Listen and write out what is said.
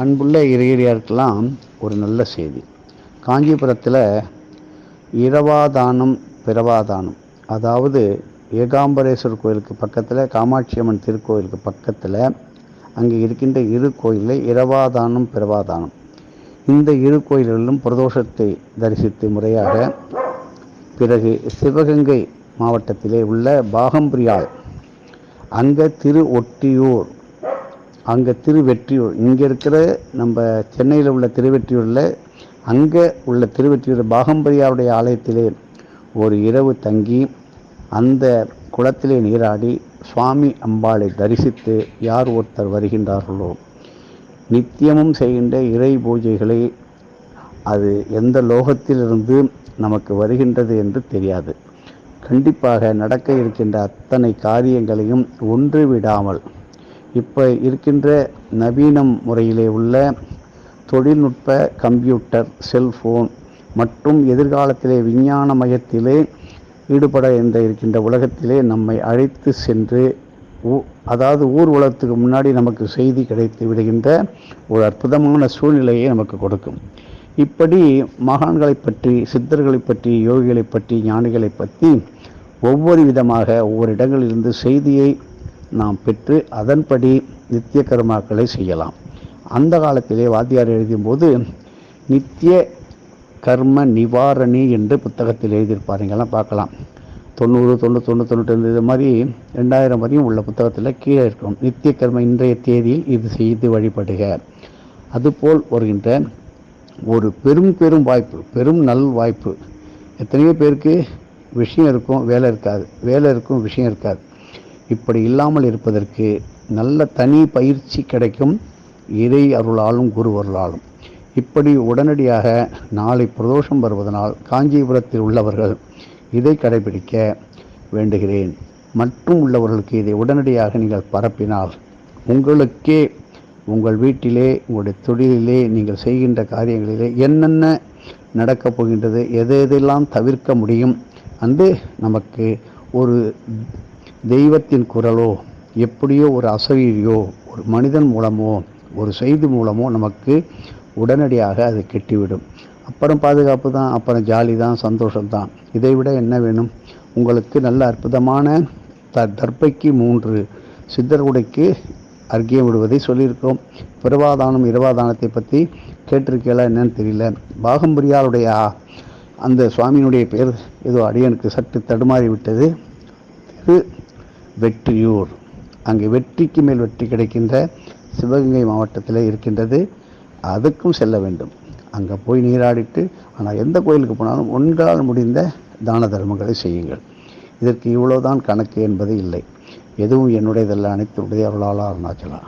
அன்புள்ள இறையடியாருக்கெல்லாம் ஒரு நல்ல செய்தி. காஞ்சிபுரத்தில் இரவாதானம் பிறவாதானம் அதாவது ஏகாம்பரேஸ்வரர் கோயிலுக்கு பக்கத்தில் காமாட்சி அம்மன் திருக்கோயிலுக்கு பக்கத்தில் அங்கே இருக்கின்ற இரு கோயிலில் இரவாதானம் பிறவாதானம் இந்த இரு கோயில்களிலும் பிரதோஷத்தை தரிசித்து முறையாக பிறகு சிவகங்கை மாவட்டத்திலே உள்ள பாகம்பிரியாள் அங்கே திரு ஒட்டியூர் அங்கே திருவெற்றியூர் இங்கே இருக்கிற நம்ம சென்னையில் உள்ள திருவெற்றியூரில் அங்கே உள்ள திருவெற்றியூர் பாகம்பரியாவுடைய ஆலயத்திலே ஒரு இரவு தங்கி அந்த குளத்திலே நீராடி சுவாமி அம்பாளை தரிசித்து யார் ஒருத்தர் வருகின்றார்களோ நித்தியமும் செய்கின்ற இறை பூஜைகளை அது எந்த லோகத்திலிருந்து நமக்கு வருகின்றது என்று தெரியாது. கண்டிப்பாக நடக்க இருக்கின்ற அத்தனை காரியங்களையும் ஒன்று விடாமல் இப்போ இருக்கின்ற நவீனம் முறையிலே உள்ள தொழில்நுட்ப கம்ப்யூட்டர் செல்ஃபோன் மற்றும் எதிர்காலத்திலே விஞ்ஞான மையத்திலே ஈடுபட என்ற இருக்கின்ற உலகத்திலே நம்மை அழைத்து சென்று ஊ- அதாவது ஊர் உலகத்துக்கு முன்னாடி நமக்கு செய்தி கிடைத்து விடுகின்ற ஒரு அற்புதமான சூழ்நிலையை நமக்கு கொடுக்கும். இப்படி மகான்களை பற்றி சித்தர்களை பற்றி யோகிகளை பற்றி ஞானிகளை பற்றி ஒவ்வொரு விதமாக ஒவ்வொரு இடங்களிலிருந்து செய்தியை நாம் பெற்று அதன்படி நித்திய கர்மாக்களை செய்யலாம். அந்த காலத்திலே வாத்தியார் எழுதும்போது நித்திய கர்ம நிவாரணி என்று புத்தகத்தில் எழுதியிருப்பாருங்கெல்லாம் பார்க்கலாம். தொண்ணூறு தொண்ணூறு தொண்ணூற்றி தொண்ணூற்றி இது மாதிரி ரெண்டாயிரம் வரையும் உள்ள புத்தகத்தில் கீழே இருக்கும். நித்திய கர்ம இன்றைய தேதியில் இது செய்து வழிபடுக. அதுபோல் வருகின்ற ஒரு பெரும் பெரும் வாய்ப்பு பெரும் நல் வாய்ப்பு. எத்தனையோ பேருக்கு விஷயம் இருக்கும் வேலை இருக்காது. வேலை இருக்கும் விஷயம் இருக்காது. இப்படி இல்லாமல் இருப்பதற்கு நல்ல தனி பயிற்சி கிடைக்கும். இறை அருளாலும் குரு அருளாலும். இப்படி உடனடியாக நாளை பிரதோஷம் வருவதனால் காஞ்சிபுரத்தில் உள்ளவர்கள் இதை கடைபிடிக்க வேண்டுகிறேன். மற்றும் உள்ளவர்களுக்கு இதை உடனடியாக நீங்கள் பரப்பினால் உங்களுக்கே உங்கள் வீட்டிலே உங்களுடைய தொழிலிலே நீங்கள் செய்கின்ற காரியங்களிலே என்னென்ன நடக்கப் போகின்றது எது எதெல்லாம் தவிர்க்க முடியும் அன்று நமக்கு ஒரு தெய்வத்தின் குரலோ எப்படியோ ஒரு அசரீரியோ ஒரு மனிதன் மூலமோ ஒரு செய்தி மூலமோ நமக்கு உடனடியாக அது கெட்டிவிடும். அப்புறம் பாதுகாப்பு தான் அப்புறம் ஜாலி தான் சந்தோஷம் தான். இதை விட என்ன வேணும்? உங்களுக்கு நல்ல அற்புதமான த தர்ப்பைக்கு மூன்று சித்தர் உடைக்கு அர்க்கியம் விடுவதை சொல்லியிருக்கோம் பிரவாதானம் இரவாதானத்தை பற்றி கேட்டிருக்கீங்களா என்னன்னு தெரியல. பாகம்பரியாருடைய அந்த சுவாமியினுடைய பேர் ஏதோ அடியனுக்கு சற்று தடுமாறி விட்டது திரு வெற்றியூர். அங்கே வெற்றிக்கு மேல் வெற்றி கிடைக்கின்ற சிவகங்கை மாவட்டத்தில் இருக்கின்றது. அதுக்கும் செல்ல வேண்டும். அங்கே போய் நீராடிட்டு ஆனால் எந்த கோயிலுக்கு போனாலும் ஒன்றால் முடிந்த தான தர்மங்களை செய்யுங்கள். இதற்கு இவ்வளோதான் கணக்கு என்பது இல்லை. எதுவும் என்னுடையதல்ல அனைத்து உடைய அருளாளா அருணாச்சலா